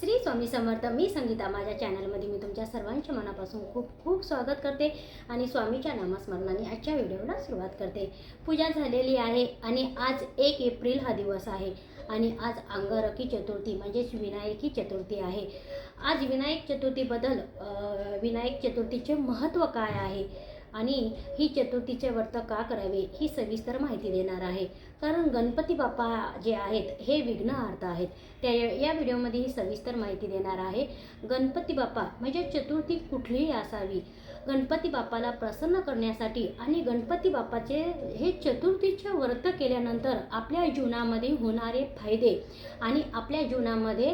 श्री स्वामी समर्थ मी संगीता. माझ्या चॅनलमध्ये मी तुमच्या सर्वांच्या मनापासून खूप खूप स्वागत करते आणि स्वामीच्या नामस्मरणाने आजच्या व्हिडिओला सुरुवात करते. पूजा झालेली आहे आणि आज एक एप्रिल हा दिवस आहे आणि आज अंगारकी चतुर्थी म्हणजेच विनायकी चतुर्थी आहे. आज विनायक चतुर्थीबद्दल विनायक चतुर्थीचे महत्त्व काय आहे आणि ही चतुर्थीचे व्रत का करावे ही सविस्तर माहिती देणार आहे. कारण गणपती बाप्पा जे आहेत हे विघ्न अर्थ आहेत. त्या या व्हिडिओमध्ये ही सविस्तर माहिती देणार आहे. गणपती बाप्पा म्हणजे चतुर्थी कुठलीही असावी. गणपती बाप्पाला प्रसन्न करण्यासाठी आणि गणपती बाप्पाचे हे चतुर्थीचे व्रत केल्यानंतर आपल्या जीवनामध्ये होणारे फायदे आणि आपल्या जीवनामध्ये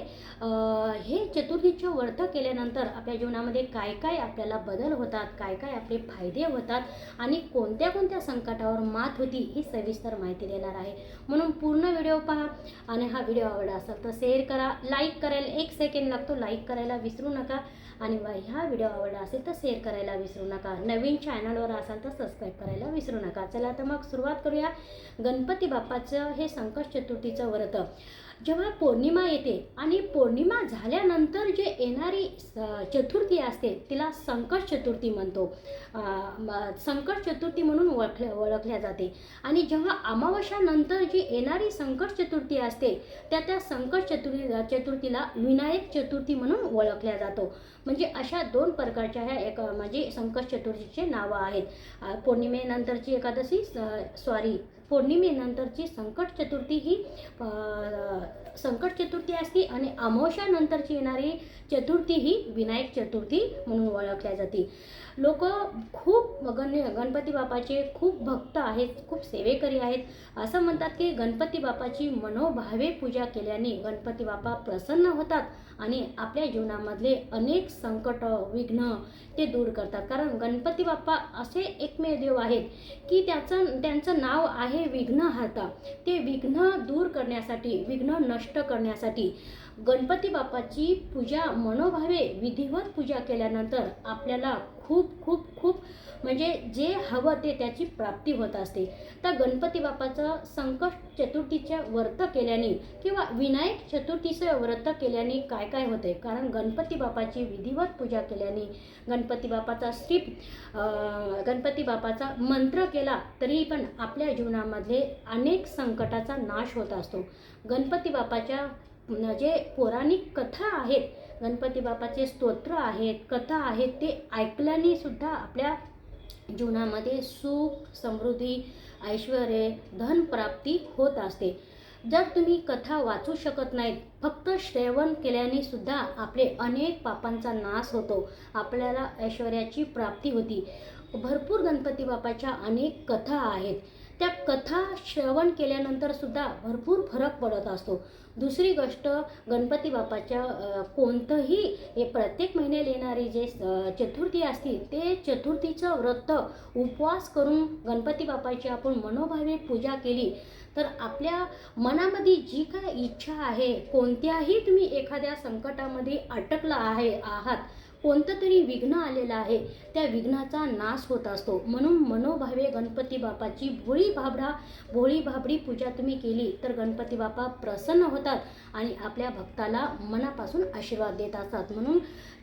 हे चतुर्थीचे व्रत केल्यानंतर आपल्या जीवनामध्ये काय काय आपल्याला बदल होतात काय काय आपले फायदे होतात आणि कोणत्या कोणत्या संकटावर मात होती ही सविस्तर माहिती देणार आहे. म्हणून पूर्ण व्हिडिओ पहा आणि हा व्हिडिओ आवडला असेल तर शेअर करा लाईक करायला एक सेकंड लागतो लाईक करायला विसरू नका आणि ह्या व्हिडिओ आवडला असेल तर शेअर करायला विसरू नका. नवीन चॅनलवर असाल तर सबस्क्राईब करायला विसरू नका. चला तर मग सुरुवात करूया गणपती बाप्पाचं हे संकट चतुर्थीचं व्रत. जेव्हा पौर्णिमा येते आणि पौर्णिमा झाल्यानंतर जे येणारी चतुर्थी असते तिला संकट चतुर्थी म्हणतो. संकट चतुर्थी म्हणून ओळखल्या ओळखल्या जाते. आणि जेव्हा अमावस्यानंतर जी येणारी संकट चतुर्थी असते त्या त्या संकट चतुर्थी चतुर्थीला विनायक चतुर्थी म्हणून ओळखल्या जातो. म्हणजे अशा दोन प्रकारच्या ह्या एक म्हणजे संकट चतुर्थीचे नावं आहेत. पौर्णिमेनंतरची एकादशी सॉरी पौर्णिमेनंतरची संकट चतुर्थी ही संकट चतुर्थी असते आणि अमावश्यानंतरची येणारी चतुर्थी ही विनायक चतुर्थी म्हणून ओळखल्या जाते. लोक खूप गण गणपती बापाचे खूप भक्त आहेत खूप सेवेकरी आहेत. असं म्हणतात की गणपती बापाची मनोभावे पूजा केल्याने गणपती बापा प्रसन्न होतात आणि आपल्या जीवनामधले अनेक संकट विघ्न ते दूर करतात. कारण गणपती बाप्पा असे एकमेव देव आहेत की त्याचं त्यांचं नाव आहे विघ्नहर्ता. ते विघ्न दूर करण्यासाठी विघ्न नष्ट करण्यासाठी गणपती बाप्पाची पूजा मनोभावे विधिवत पूजा केल्यानंतर आपल्याला खूप खूप खूप म्हणजे जे हवं ते त्याची प्राप्ती होत असते. तर गणपती बाप्पाचं संकट चतुर्थीच्या व्रत केल्याने किंवा विनायक चतुर्थीचं व्रत केल्याने काय काय होते? कारण गणपती बाप्पाची विधिवत पूजा केल्याने गणपती बाप्पाचा स्ट्रीप गणपती बाप्पाचा मंत्र केला तरी पण आपल्या जीवनामध्ये अनेक संकटाचा नाश होत असतो. गणपती बाप्पाच्या जे पौराणिक कथा आहेत गणपती बापाचे स्तोत्र आहेत कथा आहेत ते ऐकल्याने सुद्धा आपल्या जीवनामध्ये सुख समृद्धी ऐश्वर धनप्राप्ती होत असते. जर तुम्ही कथा वाचू शकत नाहीत फक्त श्रवण केल्याने सुद्धा आपले अनेक पापांचा नाश होतो. आपल्याला ऐश्वर्याची प्राप्ती होती. भरपूर गणपती बापाच्या अनेक कथा आहेत. त्या कथा श्रवण केल्यानंतर सुद्धा भरपूर फरक पडत असतो. दुसरी गोष्ट गणपती बापाच्या कोणतंही हे प्रत्येक महिन्याला येणारी जे चतुर्थी असतील ते चतुर्थीचं व्रत उपवास करून गणपती बापाची आपण मनोभावे पूजा केली तर आपल्या मनामध्ये जी काय इच्छा आहे कोणत्याही तुम्ही एखाद्या संकटामध्ये अटकला आहे आहात कोणतं तरी विघ्न आलेलं आहे. त्या विघ्नाचा नाश होत असतो. म्हणून मनोभावे गणपती बापाची भोळी भाबडा भोळी भाबडी पूजा तुम्ही केली तर गणपती बापा प्रसन्न होतात आणि आपल्या भक्ताला मनापासून आशीर्वाद देत असतात. म्हणून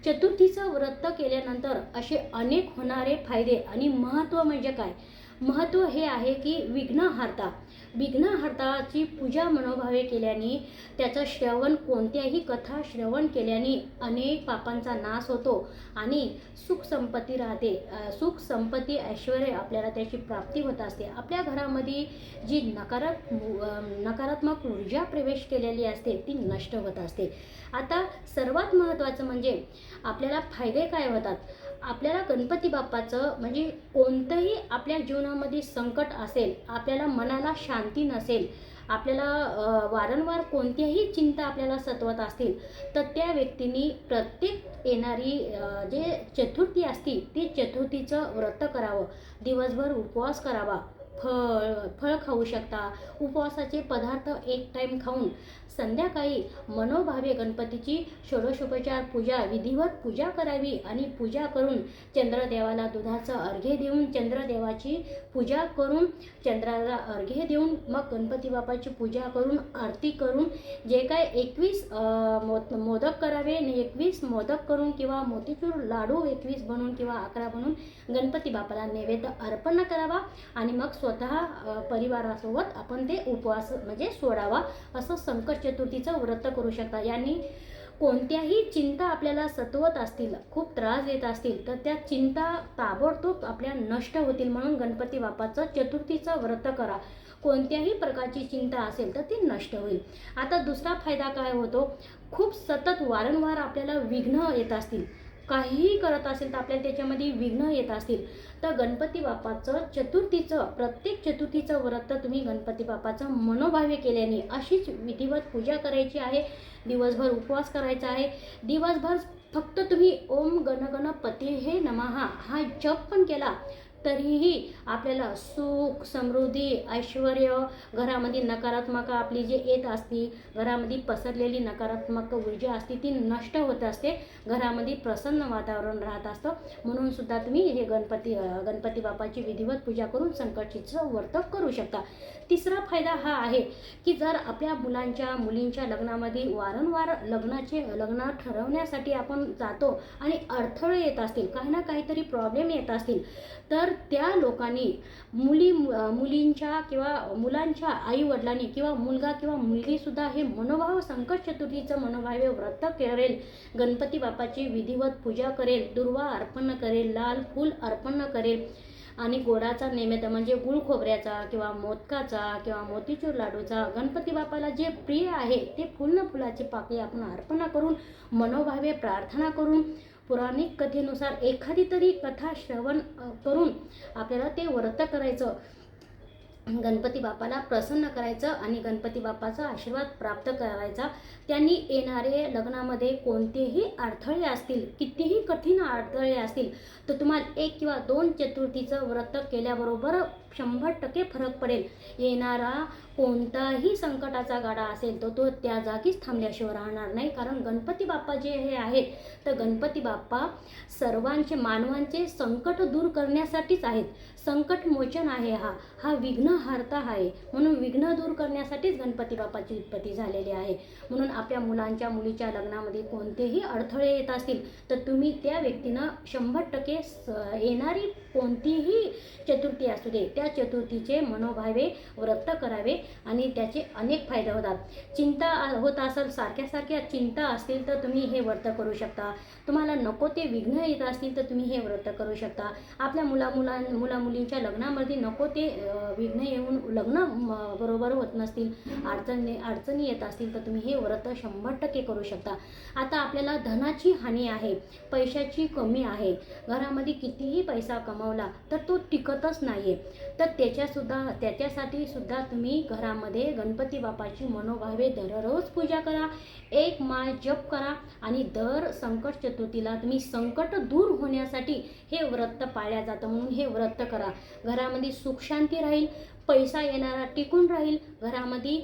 चतुर्थीचं व्रत केल्यानंतर असे अनेक होणारे फायदे आणि महत्त्व म्हणजे काय? महत्त्व हे आहे की विघ्नहर्ता विघ्नहर्ताची पूजा मनोभावे केल्याने त्याचं श्रवण कोणत्याही कथा श्रवण केल्याने अनेक पापांचा नाश होतो आणि सुख संपत्ती राहते. सुख संपत्ती ऐश्वर आपल्याला त्याची प्राप्ती होत असते. आपल्या घरामध्ये जी नकारात नकारात्मक ऊर्जा प्रवेश केलेली असते ती नष्ट होत असते. आता सर्वात महत्त्वाचं म्हणजे आपल्याला फायदे काय होतात? आपल्याला गणपती बाप्पाचं म्हणजे कोणतंही आपल्या जीवनामध्ये संकट असेल आपल्याला मनाला शांती नसेल आपल्याला वारंवार कोणत्याही चिंता आपल्याला सतवत असतील तर त्या व्यक्तींनी प्रत्येक येणारी जे चतुर्थी असती ती चतुर्थीचं व्रत करावं. दिवसभर उपवास करावा. फळ फळ खाऊ शकता. उपवासाचे पदार्थ एक टाईम खाऊन संध्याकाळी मनोभावे गणपतीची षोडशोपचार पूजा विधिवत पूजा करावी आणि पूजा करून चंद्रदेवाला दुधाचं अर्घ्य देऊन चंद्रदेवाची पूजा करून चंद्राला अर्घ्य देऊन मग गणपती बापाची पूजा करून आरती करून जे काय एकवीस मो मोदक करावे आणि एकवीस मोदक करून किंवा मोतीचूर लाडू एकवीस बनवून किंवा अकरा बनवून गणपती बापाला नैवेद्य अर्पण करावा आणि मग स्वतः परिवारासोबत आपण ते उपवास म्हणजे सोडावा असं संकट चतुर्थीचं व्रत करू शकता. यांनी कोणत्याही चिंता आपल्याला सतवत असतील खूप त्रास देत असतील तर त्या चिंता ताबडतोब आपल्या नष्ट होतील म्हणून गणपती बाप्पाचं चतुर्थीचं व्रत करा. कोणत्याही प्रकारची चिंता असेल तर ती नष्ट होईल. आता दुसरा फायदा काय होतो? खूप सतत वारंवार आपल्याला विघ्न येत असतील. काहीही करत असेल तर आपल्याला त्याच्यामध्ये विघ्न येत असतील. तर गणपती बाप्पाचं चतुर्थीचं प्रत्येक चतुर्थीचं व्रत तुम्ही गणपती बाप्पाचं मनोभावे केल्याने अशीच विधिवत पूजा करायची आहे. दिवसभर उपवास करायचा आहे. दिवसभर फक्त तुम्ही ओम गणगणपती हे नमहा हा जप पण केला. तरीही आपल्याला सुख समृद्धी ऐश्वर घरामध्ये नकारात्मक आपली जी येत असती घरामध्ये पसरलेली नकारात्मक ऊर्जा असते ती नष्ट होत असते. घरामध्ये प्रसन्न वातावरण राहत असतं. म्हणून सुद्धा तुम्ही हे गणपती गणपती बाप्पाची विधिवत पूजा करून संकटचीचं व्रत करू शकता. तिसरा फायदा हा आहे की जर आपल्या मुलांच्या मुलींच्या लग्नामध्ये वारंवार लग्नाचे लग्न ठरवण्यासाठी आपण जातो आणि अडथळे येत असतील काही ना काहीतरी प्रॉब्लेम येत असतील तर त्या लोकांनी मुली मुलींच्या किंवा मुलांच्या आईवडिलांनी किंवा मुलगा किंवा मुलगीसुद्धा हे मनोभाव संकट चतुर्थीचं मनोभावे व्रत करेल. गणपती बाप्पाची विधिवत पूजा करेल दुर्वा अर्पण करेल लाल फूल अर्पण करेल. आणि गोडाचा नैवेद्य म्हणजे गुळ खोबऱ्याचा किंवा मोदकाचा किंवा मोतीचूर लाडूचा गणपती बाप्पाला जे प्रिय आहे ते पूर्ण फुलाची पाकळी आपण अर्पणा करून मनोभावे प्रार्थना करून पौराणिक कथेनुसार एखादी तरी कथा श्रवण करून आपल्याला ते व्रत करायचं. गणपती बाप्पाला प्रसन्न करायचं आणि गणपती बाप्पाचा आशीर्वाद प्राप्त करायचा. त्यांनी येणारे लग्नामध्ये कोणतेही अडथळे असतील कितीही कठीण अडथळे असतील तर तुम्हाला एक किंवा दोन चतुर्थीचं व्रत केल्याबरोबर शंभर टक्के फरक पडेल. येणारा कोणताही संकटाचा गाडा असेल तर तो त्या जागीच थांबल्याशिवाय राहणार नाही. कारण गणपती बाप्पा जे हे आहेत तर गणपती बाप्पा सर्वांचे मानवांचे संकट दूर करण्यासाठीच आहेत. संकट मोचन आहे हा. हा विघ्नहार्ता आहे. म्हणून विघ्न दूर करण्यासाठीच गणपती बाप्पाची उत्पत्ती झालेली आहे. म्हणून आपल्या मुलांच्या मुलीच्या लग्नामध्ये कोणतेही अडथळे येत असतील तर तुम्ही त्या व्यक्तीनं शंभर टक्के स- येणारी कोणतीही चतुर्थी असू दे त्या चतुर्थीचे मनोभावे व्रत करावे. आणि त्याचे अनेक फायदे होतात. चिंता होत असेल सारख्या सारख्या चिंता असतील तर तुम्ही हे व्रत करू शकता. तुम्हाला नको ते विघ्न येत असतील तर तुम्ही हे व्रत करू शकता. आपल्या मुला मुलां मुला मुलींच्या लग्नामध्ये नको ते विघ्न येऊन लग्न बरोबर होत नसतील. अडचणी अडचणी येत असतील तर तुम्ही हे व्रत शंभर टक्के करू शकता. आता आपल्याला धनाची हानी आहे पैशाची कमी आहे. घरामध्ये कितीही पैसा कमावला तर तो टिकतच नाही आहे तर त्याच्यासुद्धा त्याच्यासाठी सुद्धा तुम्ही घरामध्ये गणपती बाप्पाची मनोभावे दररोज पूजा करा. एक माळ जप करा आणि दर संकट चतुर्थीला तुम्ही संकट दूर होण्यासाठी हे व्रत पाळल्या जातं म्हणून हे व्रत करा. घरामध्ये सुखशांती राहील पैसा येणारा टिकून राहील घरामध्ये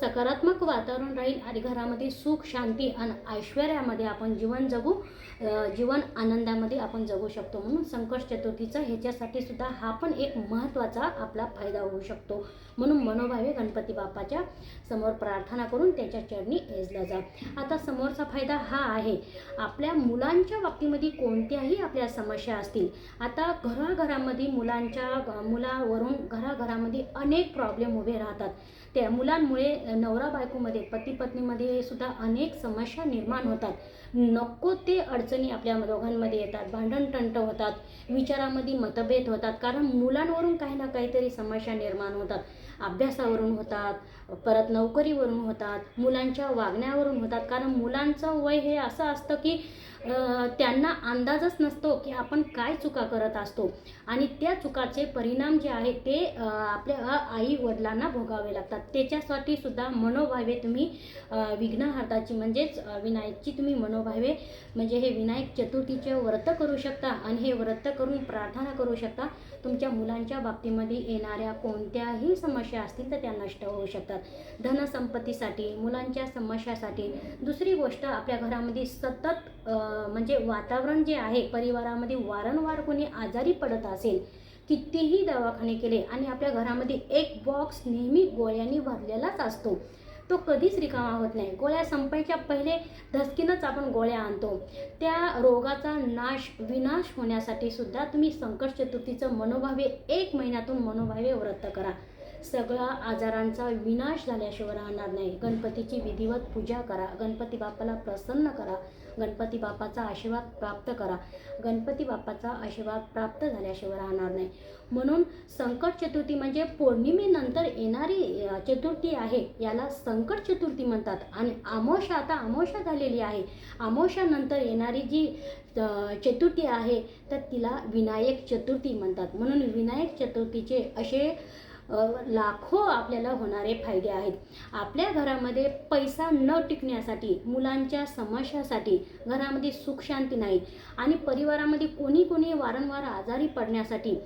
सकारात्मक वातावरण राहील आणि घरामध्ये सुख शांती आणि ऐश्वर्यामध्ये आपण जीवन जगू. जीवन आनंदामध्ये आपण जगू शकतो म्हणून संकट चतुर्थीचं ह्याच्यासाठी सुद्धा हा पण एक महत्त्वाचा आपला फायदा होऊ शकतो. म्हणून मनोभावे गणपती बाप्पाच्या समोर प्रार्थना करून त्याच्या चरणी एजला जा. आता समोरचा फायदा हा आहे आपल्या मुलांच्या बाबतीमध्ये कोणत्याही आपल्या समस्या असतील आता घराघरामध्ये मुलांच्या मुलावरून घराघरामध्ये अनेक प्रॉब्लेम उभे राहतात. त्या मुलांमुळे नवरा बायकोमध्ये पती पत्नीमध्ये सुद्धा अनेक समस्या निर्माण होतात. नको ते अडचणी आपल्या दोघांमध्ये येतात भांडण तंट होतात विचारामध्ये मतभेद होतात कारण मुलांवरून काही ना काहीतरी समस्या निर्माण होतात. अभ्यासावरून होतात परत नोकरीवरून होतात मुलांच्या वागण्यावरून होतात कारण मुलांचं वय हे असं असतं की त्यांना अंदाजच नसतो की आपण काय चुका करत असतो. आणि त्या चुकाचे परिणाम जे आहेत ते आपल्या आई वडिलांना भोगावे लागतात. त्याच्यासाठी सुद्धा मनोभावे तुम्ही विघ्नहार्ताची म्हणजेच विनायकची तुम्ही मनो व्हावे. म्हणजे हे विनायक चतुर्थीचे व्रत करू शकता आणि हे व्रत करून प्रार्थना करू शकता. तुमच्या मुलांच्या बाबतीमध्ये येणाऱ्या कोणत्याही समस्या असतील तर त्या नष्ट होऊ शकतात. धनसंपत्तीसाठी मुलांच्या समस्यासाठी दुसरी गोष्ट आपल्या घरामध्ये सतत म्हणजे वातावरण जे आहे परिवारामध्ये वारंवार कोणी आजारी पडत असेल कितीही दवाखाने केले आणि आपल्या घरामध्ये एक बॉक्स नेहमी गोळ्यांनी भरलेलाच असतो. तो कधीच रिकामा होत नाही. गोळ्या संपायच्या पहिले धसकीनच आपण गोळ्या आणतो. त्या रोगाचा नाश विनाश होण्यासाठी सुद्धा तुम्ही संकट चतुर्थीचं मनोभावे एक महिन्यातून मनोभावे व्रत करा. सगळा आजारांचा विनाश झाल्याशिवाय राहणार नाही. गणपतीची विधिवत पूजा करा. गणपती बाप्पाला प्रसन्न करा. गणपती बाप्पाचा आशीर्वाद प्राप्त करा. गणपती बाप्पाचा आशीर्वाद प्राप्त झाल्याशिवाय राहणार नाही. म्हणून संकट चतुर्थी म्हणजे पौर्णिमेनंतर येणारी चतुर्थी आहे याला संकट चतुर्थी म्हणतात. आणि आमोशा आता आमोशा झालेली आहे. आमोशानंतर येणारी जी चतुर्थी आहे तर तिला विनायक चतुर्थी म्हणतात. म्हणून विनायक चतुर्थीचे असे लाखो आपल्याला होणारे फायदे आहेत. आपल्या घरामध्ये पैसा न टिकण्यासाठी मुलांच्या समस्यासाठी घरामध्ये सुख शांती नाही आणि परिवारामध्ये कोणी कोणी वारंवार आजारी पडण्यासाठी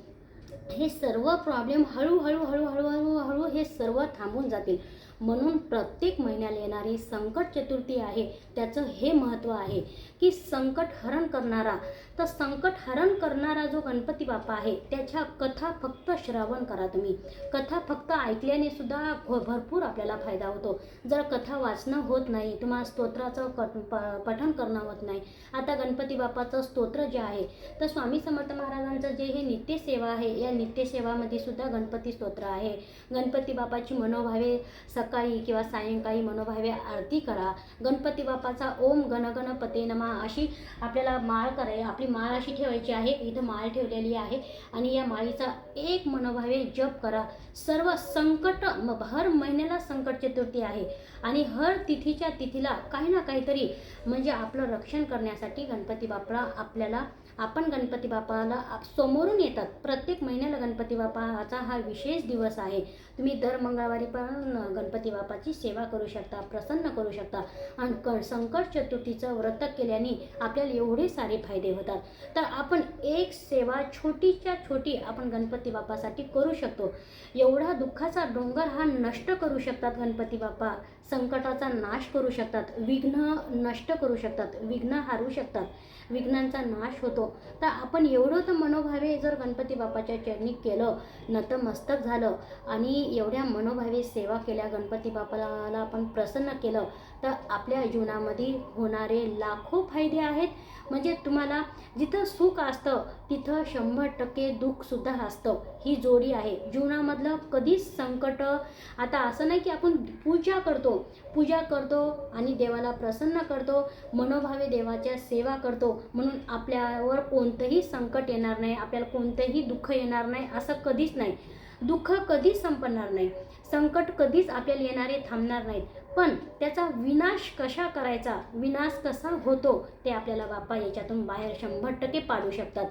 हे सर्व प्रॉब्लेम हळूहळू हळूहळू हळूहळू हे सर्व थांबून जातील. म्हणून प्रत्येक महिन्याला येणारी संकट चतुर्थी आहे. त्याचं हे महत्त्व आहे की संकट हरण करणारा तर संकट हरण करणारा जो गणपती बाप्पा आहे त्याच्या कथा फक्त श्रवण करा तुम्ही. कथा फक्त ऐकल्याने सुद्धा भरपूर आपल्याला फायदा होतो. जर कथा वाचणं होत नाही तुम्हाला स्तोत्राचं कट प- पठण करणं होत नाही. आता गणपती बाप्पाचं स्तोत्र जे आहे तर स्वामी समर्थ महाराजांचं जे हे नित्यसेवा आहे या नित्यसेवामध्ये सुद्धा गणपती स्तोत्र आहे. गणपती बाप्पाची मनोभावे सकाळी किंवा सायंकाळी मनोभावे आरती करा. गणपती बाप्पाचा ओम गणगणपते नमा अशी आपल्याला माळ कराय आपली माळ अशी ठेवायची आहे. इथं माळ ठेवलेली आहे. आणि या माळीचा एक मनोभावे जप करा. सर्व संकट हर महिन्याला संकट चतुर्थी आहे. आणि हर तिथीच्या तिथीला काही ना काहीतरी म्हणजे आपलं रक्षण करण्यासाठी गणपती बाप्पा आपल्याला आपण गणपती बाप्पाला समोरून येतात. प्रत्येक महिन्याला गणपती बाप्पाचा हा विशेष दिवस आहे. तुम्ही दर मंगळवारी पण गणपती बाप्पाची सेवा करू शकता प्रसन्न करू शकता. आणि क संकट चतुर्थीचं व्रत केल्याने आपल्याला एवढे सारे फायदे होतात. तर आपण एक सेवा छोटीच्या छोटी आपण गणपती बाप्पासाठी करू शकतो. एवढा दुःखाचा डोंगर हा नष्ट करू शकतात गणपती बाप्पा. संकटाचा नाश करू शकतात. विघ्न नष्ट करू शकतात. विघ्न हारू शकतात. विघ्नांचा नाश होतो. तर आपण एवढं तर मनोभावे जर गणपती बाप्पाच्या चरणी केलं नतमस्तक झालं. आणि एवढ्या मनोभावे सेवा केल्या गणपती बाप्पाला आपण प्रसन्न केलं. तर आपल्या जीवनामध्ये होणारे लाखो फायदे आहेत. म्हणजे तुम्हाला जिथं सुख असतं तिथं शंभर टक्के दुःखसुद्धा असतं. ही जोडी आहे. जीवनामधलं कधीच संकट आता असं नाही की आपण पूजा करतो. पूजा करतो आणि देवाला प्रसन्न करतो. मनोभावे देवाच्या सेवा करतो. म्हणून आपल्यावर कोणतंही संकट येणार नाही. आपल्याला कोणतंही दुःख येणार नाही. असं कधीच नाही. दुःख कधीच संपणार नाही. संकट कधीच आपल्याला येणारे थांबणार नाहीत. पण त्याचा विनाश कशा करायचा? विनाश कसा होतो? ते आपल्याला बाप्पा याच्यातून बाहेर शंभर टक्के पाडू शकतात.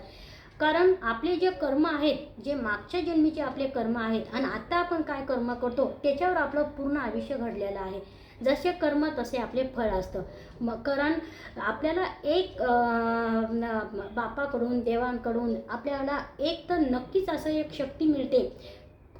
कारण आपले जे कर्म आहेत जे मागच्या जन्मीचे आपले कर्म आहेत आणि आता आपण काय कर्म करतो त्याच्यावर आपलं पूर्ण आयुष्य घडलेलं आहे. जसे कर्म तसे आपले फळ असतं. मग कारण आपल्याला एक बापाकडून देवांकडून आपल्याला एक तर नक्कीच असं एक शक्ती मिळते.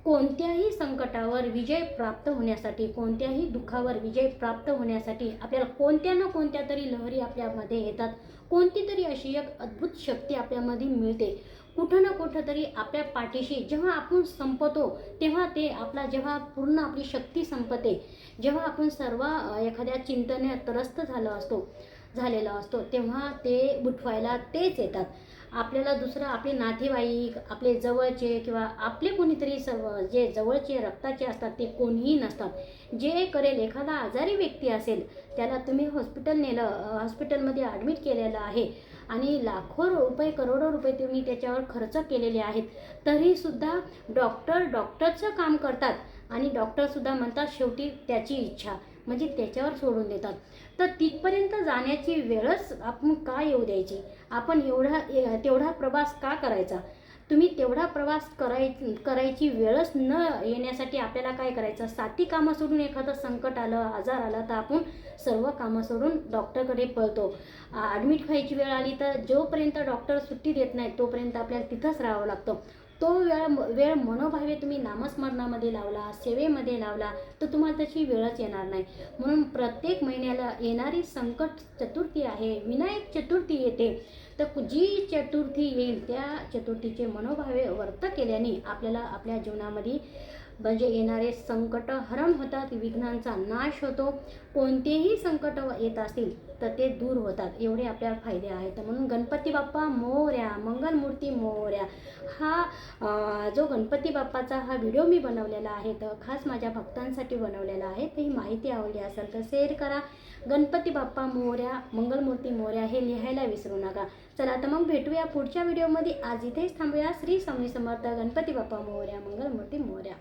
कोणत्याही संकटावर विजय प्राप्त होण्यासाठी कोणत्याही दुःखावर विजय प्राप्त होण्यासाठी आपल्याला कोणत्या ना कोणत्या तरी लहरी आपल्यामध्ये येतात. कोणती तरी अशी एक अद्भुत शक्ती आपल्यामध्ये मिळते. कुठं ना कुठं तरी आपल्या पाठीशी जेव्हा आपण संपतो तेव्हा ते आपला जेव्हा पूर्ण आपली शक्ती संपते. जेव्हा आपण सर्व एखाद्या चिंतने त्रस्त झालो असतो झालेला असतो तेव्हा ते बुटवायला तेच येतात. आपल्याला दुसरं आपले नातेवाईक आपले जवळचे किंवा आपले कोणीतरी सर्व जे जवळचे रक्ताचे असतात ते कोणीही नसतात. जे करेल एखादा आजारी व्यक्ती असेल त्याला तुम्ही हॉस्पिटल नेलं हॉस्पिटलमध्ये ॲडमिट केलेलं आहे आणि लाखो रुपये करोडो रुपये तुम्ही त्याच्यावर खर्च केलेले आहेत. तरीसुद्धा डॉक्टर डॉक्टरचं काम करतात आणि डॉक्टरसुद्धा म्हणतात शेवटी त्याची इच्छा. म्हणजे त्याच्यावर सोडून देतात. तर तिथपर्यंत जाण्याची वेळच आपण का येऊ द्यायची? आपण एवढा तेवढा प्रवास का करायचा? तुम्ही तेवढा प्रवास कराय करायची वेळच न येण्यासाठी आपल्याला काय करायचं? साती कामं सोडून एखादं संकट आलं आजार आला तर आपण सर्व कामं सोडून डॉक्टरकडे पळतो. ॲडमिट व्हायची वेळ आली तर जोपर्यंत डॉक्टर सुट्टी देत नाही तोपर्यंत आपल्याला तिथंच राहावं लागतं. तो वेळ वेळ मनोभावे तुम्ही नामस्मरणामध्ये लावला सेवेमध्ये लावला तर तुम्हाला तशी वेळच येणार नाही. म्हणून प्रत्येक महिन्याला येणारी संकट चतुर्थी आहे विनायक चतुर्थी येते. तर जी चतुर्थी येईल त्या चतुर्थीचे मनोभावे वर्त केल्याने आपल्याला आपल्या जीवनामध्ये म्हणजे येणारे संकट हरण होतात विघ्नांचा नाश होतो. कोणतेही संकट येत असतील तर ते दूर होतात. एवढे आपल्याला फायदे आहेत. म्हणून गणपती बाप्पा मोऱ्या मंगलमूर्ती मोऱ्या हा जो गणपती बाप्पाचा हा व्हिडिओ मी बनवलेला आहे तर खास माझ्या भक्तांसाठी बनवलेला आहे. तर ही माहिती आवडली असेल तर शेअर करा. गणपती बाप्पा मोऱ्या मंगलमूर्ती मोऱ्या हे लिहायला विसरू नका. चला तर मग भेटूया पुढच्या व्हिडिओमध्ये आज इथेच थांबूया. श्री स्वामी समर्थ गणपती बाप्पा मोऱ्या मंगलमूर्ती मोऱ्या